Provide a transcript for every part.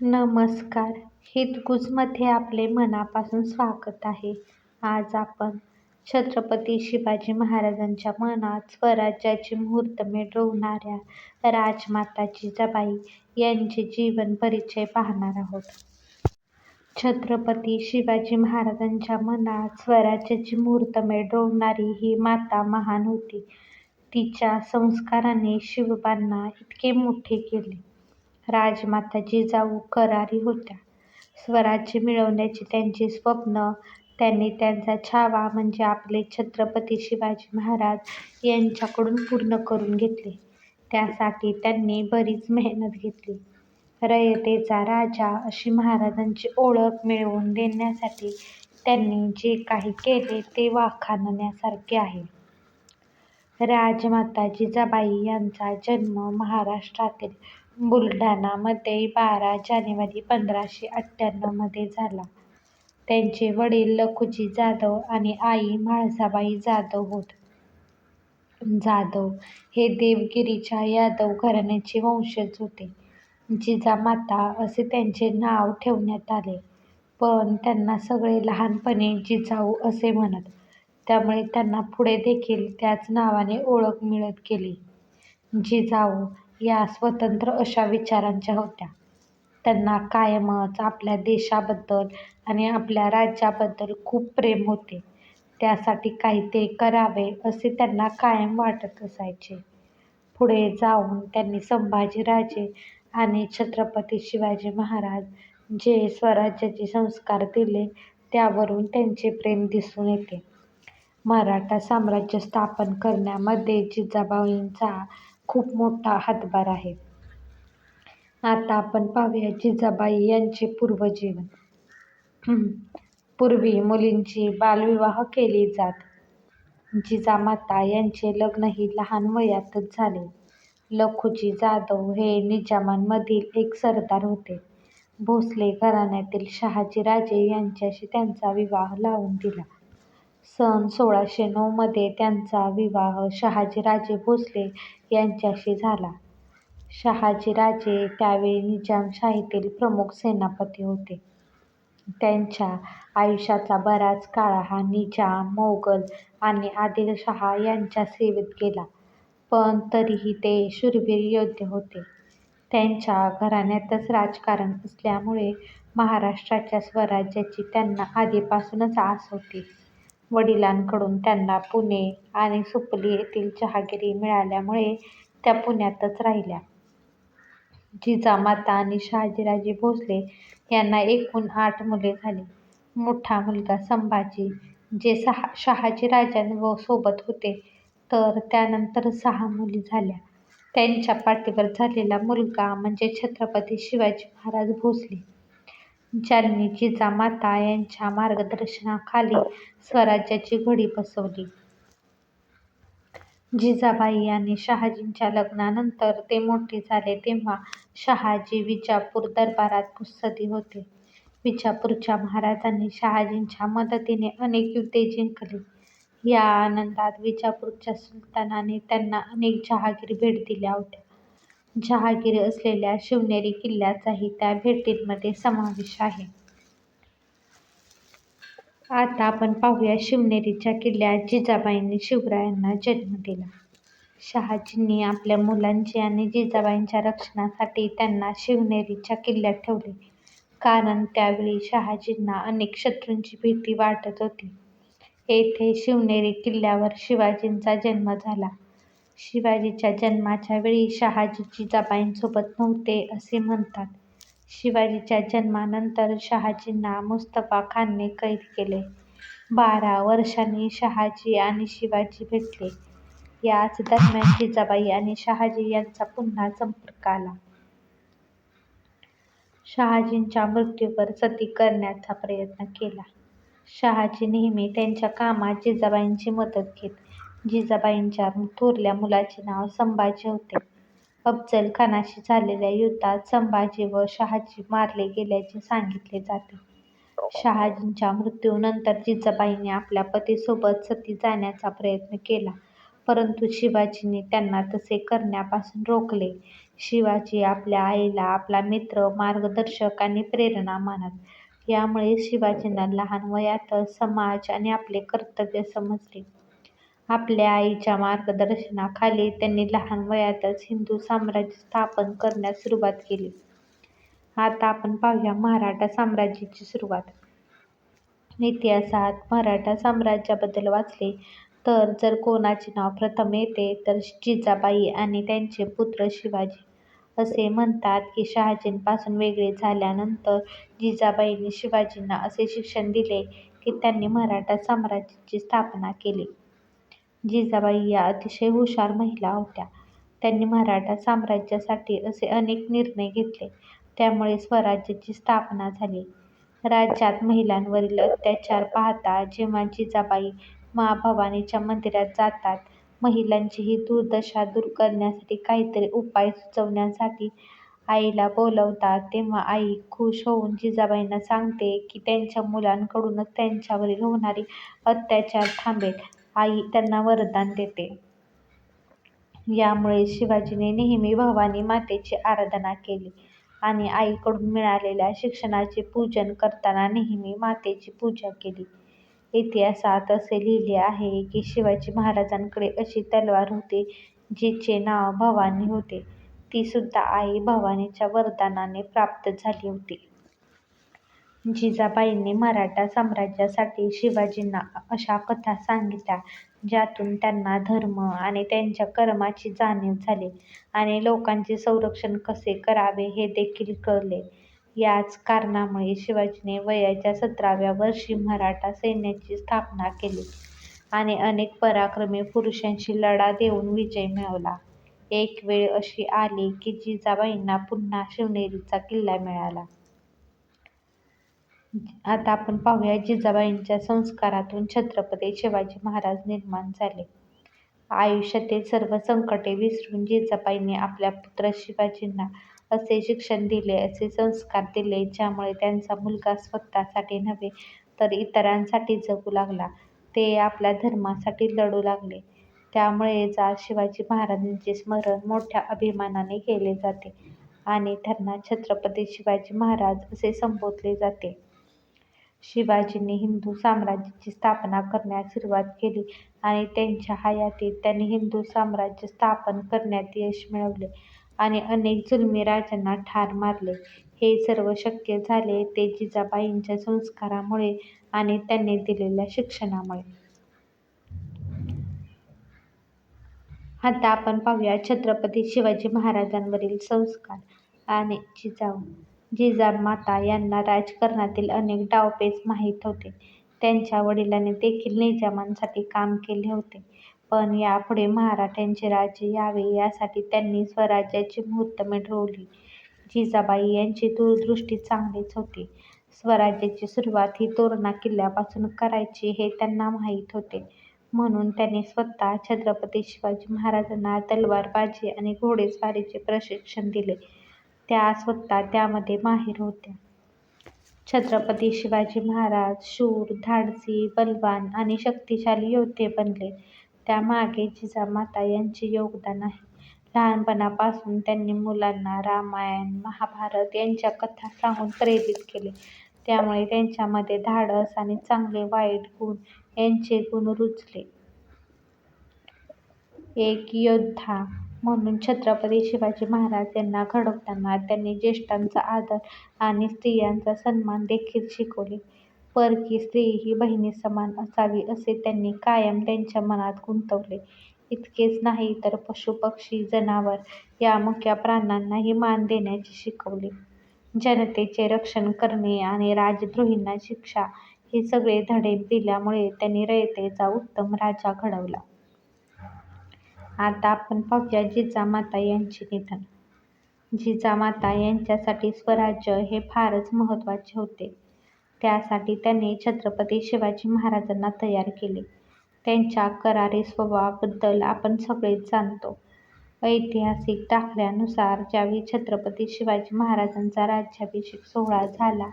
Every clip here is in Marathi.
नमस्कार हितगुजमध्ये आपले मनापासून स्वागत आहे. आज आपण छत्रपती शिवाजी महाराजांच्या मनात स्वराज्याची मुहूर्तमेढ रोवणाऱ्या राजमाता जिजाबाई यांचे जीवन परिचय पाहणार आहोत. छत्रपती शिवाजी महाराजांच्या मनात स्वराज्याची मुहूर्तमेढ रोवणारी ही माता महान होती. तिच्या संस्काराने शिवबांना इतके मोठे केले. राजमाता जिजाऊ करारी होत्या. स्वराज्य मिळवण्याची त्यांची स्वप्न त्यांनी त्यांचा छावा म्हणजे आपले छत्रपती शिवाजी महाराज यांच्याकडून पूर्ण करून घेतले. त्यासाठी त्यांनी बरीच मेहनत घेतली. रयतेचा राजा अशी महाराजांची ओळख मिळवून देण्यासाठी त्यांनी जे काही केले ते वाखाणण्यासारखे आहे. राजमाता जिजाबाई यांचा जन्म महाराष्ट्रातील बुलढाणामध्ये बारा जानेवारी पंधराशे अठ्ठ्याण्णवमध्ये झाला. त्यांचे वडील लखुजी जाधव आणि आई म्हाळसाबाई जाधव होत. जाधव हे देवगिरीच्या यादव घराण्याचे वंशज होते. जिजामाता असे त्यांचे नाव ठेवण्यात आले. पण त्यांना सगळे लहानपणी जिजाऊ असे म्हणत. त्यामुळे त्यांना पुढे देखील त्याच नावाने ओळख मिळत गेली. जिजाऊ या स्वतंत्र अशा विचारांच्या होत्या. त्यांना कायमच आपल्या देशाबद्दल आणि आपल्या राज्याबद्दल खूप प्रेम होते. त्यासाठी काहीतरी करावे असे त्यांना कायम वाटत असायचे. पुढे जाऊन त्यांनी संभाजीराजे आणि छत्रपती शिवाजी महाराज जे स्वराज्याचे संस्कार दिले त्यावरून त्यांचे प्रेम दिसून येते. मराठा साम्राज्य स्थापन करण्यामध्ये जिजाबाईंचा खूप मोठा हातभार आहे. आता आपण पाहूया जिजाबाई यांचे पूर्वजीवन. पूर्वी मुलींची बालविवाह केली जात. जिजामाता यांचे लग्नही लहान वयातच झाले. लखुजी जाधव हे निजामांमधील एक सरदार होते. भोसले घराण्यातील शहाजीराजे यांच्याशी त्यांचा विवाह लावून दिला. सन सोळाशे नऊमध्ये त्यांचा विवाह शहाजीराजे भोसले यांच्याशी झाला. शहाजीराजे त्यावेळी निजामशाहीतील प्रमुख सेनापती होते. त्यांच्या आयुष्याचा बराच काळ हा निजाम, मोगल आणि आदिलशहा यांच्या सेवेत गेला. पण तरीही ते शूरवीर योद्धे होते. त्यांच्या घराण्यातच राजकारण असल्यामुळे महाराष्ट्राच्या स्वराज्याची त्यांना आधीपासूनच आस होती. वडिलांकडून त्यांना पुणे आणि सुपली येथील जहागिरी मिळाल्यामुळे त्या पुण्यातच राहिल्या. जिजामाता आणि शहाजीराजे भोसले यांना एकूण आठ मुले झाली. मोठा मुलगा संभाजी जे शहाजीराजांसोबत होते तर त्यानंतर सहा मुली झाल्या. त्यांच्या पाठीवर झालेला मुलगा म्हणजे छत्रपती शिवाजी महाराज भोसले ज्यांनी जिजामाता यांच्या मार्गदर्शनाखाली स्वराज्याची घडी बसवली. जिजाबाई आणि शहाजींच्या लग्नानंतर ते मोठे झाले तेव्हा शहाजी विजापूर दरबारात मुत्सद्दी होते. विजापूरच्या महाराजांनी शहाजींच्या मदतीने अनेक युद्धे जिंकली. या आनंदात विजापूरच्या सुलतानाने त्यांना अनेक जहागीर भेट दिल्या होत्या. जहागीर असलेल्या शिवनेरी किल्ल्याचाही त्या भेटींमध्ये समावेश आहे. आता आपण पाहूया शिवनेरीच्या किल्ल्यात जिजाबाईंनी शिवरायांना जन्म दिला. शहाजींनी आपल्या मुलांची आणि जिजाबाईंच्या रक्षणासाठी त्यांना शिवनेरीच्या किल्ल्यात ठेवले. कारण त्यावेळी शहाजींना अनेक शत्रूंची भीती वाटत होती. येथे शिवनेरी किल्ल्यावर शिवाजींचा जन्म झाला. शिवाजीच्या जन्माच्या वेळी शहाजी जिजाबाईंसोबत नव्हते असे म्हणतात. शिवाजीच्या जन्मानंतर शहाजींना मुस्तफा खानने कैद केले. बारा वर्षांनी शहाजी आणि शिवाजी भेटले. याच दरम्यान जिजाबाई आणि शहाजी यांचा पुन्हा संपर्क आला. शहाजींच्या मृत्यूवर सती करण्याचा प्रयत्न केला. शहाजी नेहमी त्यांच्या कामात जिजाबाईंची मदत घेत. जिजाबाईंच्या थोरल्या मुलाचे नाव संभाजी होते. अफजल खानाशी झालेल्या युद्धात संभाजी व शहाजी मारले गेल्याचे सांगितले जाते. शहाजींच्या मृत्यूनंतर जिजाबाईंनी आपल्या पतीसोबत सती जाण्याचा प्रयत्न केला परंतु शिवाजीने त्यांना तसे करण्यापासून रोखले. शिवाजी आपल्या आईला आपला मित्र, मार्गदर्शक आणि प्रेरणा मानत. यामुळे शिवाजींना लहान वयातच समाज आणि आपले कर्तव्य समजले. आपल्या आईच्या मार्गदर्शनाखाली त्यांनी लहान वयातच हिंदू साम्राज्य स्थापन करण्यास सुरुवात केली. आता आपण पाहूया मराठा साम्राज्याची सुरुवात. इतिहासात मराठा साम्राज्याबद्दल वाचले तर जर कोणाचे नाव प्रथम येते तर जिजाबाई आणि त्यांचे पुत्र शिवाजी. असे म्हणतात की शहाजींपासून वेगळे झाल्यानंतर जिजाबाईंनी शिवाजींना असे शिक्षण दिले की त्यांनी मराठा साम्राज्याची स्थापना केली. जिजाबाई या अतिशय हुशार महिला होत्या. त्यांनी मराठा साम्राज्यासाठी असे अनेक निर्णय घेतले त्यामुळे स्वराज्याची स्थापना झाली. राज्यात महिलांवरील अत्याचार पाहता जेव्हा जिजाबाई मा भवानीच्या मंदिरात जातात, महिलांची ही दुर्दशा दूर करण्यासाठी काहीतरी उपाय सुचवण्यासाठी आईला बोलावतात तेव्हा आई खूष होऊन जिजाबाईंना सांगते की त्यांच्या मुलांकडूनच त्यांच्यावरील होणारे अत्याचार थांबेल. आई त्यांना वरदान देते. यामुळे शिवाजीने नेहमी भवानी मातेची आराधना केली आणि आईकडून मिळालेल्या शिक्षणाचे पूजन करताना नेहमी मातेची पूजा केली. इतिहासात असे लिहिले आहे की शिवाजी महाराजांकडे अशी तलवार होती जिचे नाव भवानी होते. ती सुद्धा आई भवानीच्या वरदानाने प्राप्त झाली होती. जिजाबाईंनी मराठा साम्राज्यासाठी शिवाजींना अशा कथा सांगितल्या ज्यातून त्यांना धर्म आणि त्यांच्या कर्माची जाणीव झाली आणि लोकांचे संरक्षण कसे करावे हे देखील कळले. याच कारणामुळे शिवाजीने वयाच्या सतराव्या वर्षी मराठा सैन्याची स्थापना केली आणि अनेक पराक्रमी पुरुषांशी लढा देऊन विजय मिळवला. एक वेळ अशी आली की जिजाबाईंना पुन्हा शिवनेरीचा किल्ला मिळाला. आता आपण पाहूया जिजाबाईंच्या संस्कारातून छत्रपती शिवाजी महाराज निर्माण झाले. आयुष्यातील सर्व संकटे विसरून जिजाबाईंनी आपल्या पुत्र शिवाजींना असे शिक्षण दिले, असे संस्कार दिले ज्यामुळे त्यांचा मुलगा स्वतःसाठी नव्हे तर इतरांसाठी जगू लागला. ते आपल्या धर्मासाठी लढू लागले. त्यामुळेच आज शिवाजी महाराजांचे स्मरण मोठ्या अभिमानाने केले जाते आणि त्यांना छत्रपती शिवाजी महाराज असे संबोधले जाते. शिवाजींनी हिंदू साम्राज्याची स्थापना करण्यास सुरुवात केली आणि त्यांच्या हयातीत त्यांनी हिंदू साम्राज्य स्थापन करण्यात यश मिळवले आणि अनेक जुलमी राजांना ठार मारले. हे सर्व शक्य झाले ते जिजाबाईंच्या संस्कारामुळे आणि त्यांनी दिलेल्या शिक्षणामुळे. आता आपण पाहूया छत्रपती शिवाजी महाराजांवरील संस्कार आणि जिजाऊ. जिजामाता यांना राजकारणातील अनेक डावपेच माहीत होते. त्यांच्या वडिलांनी देखील निजामांसाठी काम केले होते. पण यापुढे मराठ्यांचे राज्य यावे यासाठी त्यांनी स्वराज्याची मुहूर्तमेढ रोवली. जिजाबाई यांची दूरदृष्टी चांगलीच होती. स्वराज्याची सुरुवात ही तोरणा किल्ल्यापासून करायची हे त्यांना माहीत होते. म्हणून त्यांनी स्वतः छत्रपती शिवाजी महाराजांना तलवारबाजी आणि घोडेस्वारीचे प्रशिक्षण दिले. त्या स्वतः त्यामध्ये माहिर होत्या. छत्रपती शिवाजी महाराज शूर, धाडसी, बलवान आणि शक्तिशाली योद्धे बनले त्यामागे जिजामाता यांचे योगदान आहे. लहानपणापासून त्यांनी मुलांना रामायण, महाभारत यांच्या कथा सांगून प्रेरित केले. त्यामुळे त्यांच्यामध्ये धाडस आणि चांगले वाईट गुण यांचे गुण रुजले. एक योद्धा म्हणून छत्रपती शिवाजी महाराज यांना घडवताना त्यांनी ज्येष्ठांचा आदर आणि स्त्रियांचा सन्मान देखील शिकवले. परकी स्त्री ही बहिणीसमान असावी असे त्यांनी कायम त्यांच्या मनात गुंतवले. इतकेच नाही तर पशुपक्षी जनावर या मुक्या प्राण्यांनाही मान देण्याचे शिकवले. जनतेचे रक्षण करणे आणि राजद्रोहींना शिक्षा हे सगळे धडे दिल्यामुळे त्यांनी रयतेचा उत्तम राजा घडवला. आता आपण पाहूया जिजामाता यांचे निधन. जिजामाता यांच्यासाठी स्वराज्य हे फारच महत्त्वाचे होते. त्यासाठी त्यांनी छत्रपती शिवाजी महाराजांना तयार केले. त्यांच्या करारी स्वभावाबद्दल आपण सगळेच जाणतो. ऐतिहासिक दाखल्यानुसार ज्यावेळी छत्रपती शिवाजी महाराजांचा राज्याभिषेक सोहळा झाला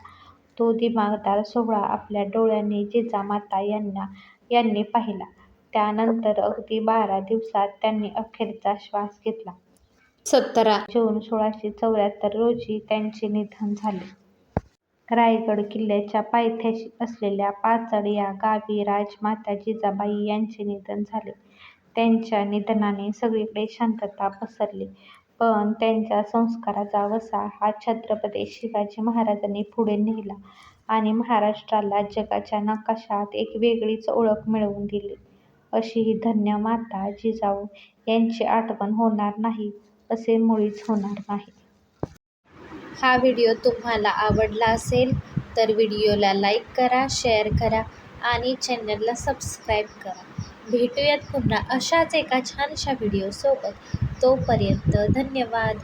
तो दिमाखदार सोहळा आपल्या डोळ्यांनी जिजामाता यांना यांनी पाहिला. त्यानंतर अगदी बारा दिवसात त्यांनी अखेरचा श्वास घेतला. सतरा जून सोळाशे चौऱ्याहत्तर रोजी त्यांचे निधन झाले. रायगड किल्ल्याच्या पायथ्याशी असलेल्या पाचड या गावी राजमाता जिजाबाई यांचे निधन झाले. त्यांच्या निधनाने सगळीकडे शांतता पसरली. पण त्यांच्या संस्कारांचा वसा हा छत्रपती शिवाजी महाराजांनी पुढे नेला आणि महाराष्ट्राला जगाच्या नकाशात एक वेगळीच ओळख मिळवून दिली. अशी ही धन्य माता जिजाऊ यांची आठवण होणार नाही असे मुळीच होणार नाही. हा व्हिडिओ तुम्हाला आवडला असेल तर व्हिडिओला लाईक करा, शेअर करा आणि चॅनलला सबस्क्राईब करा. भेटूयात पुन्हा अशाच एका छानशा व्हिडिओसोबत. तोपर्यंत धन्यवाद.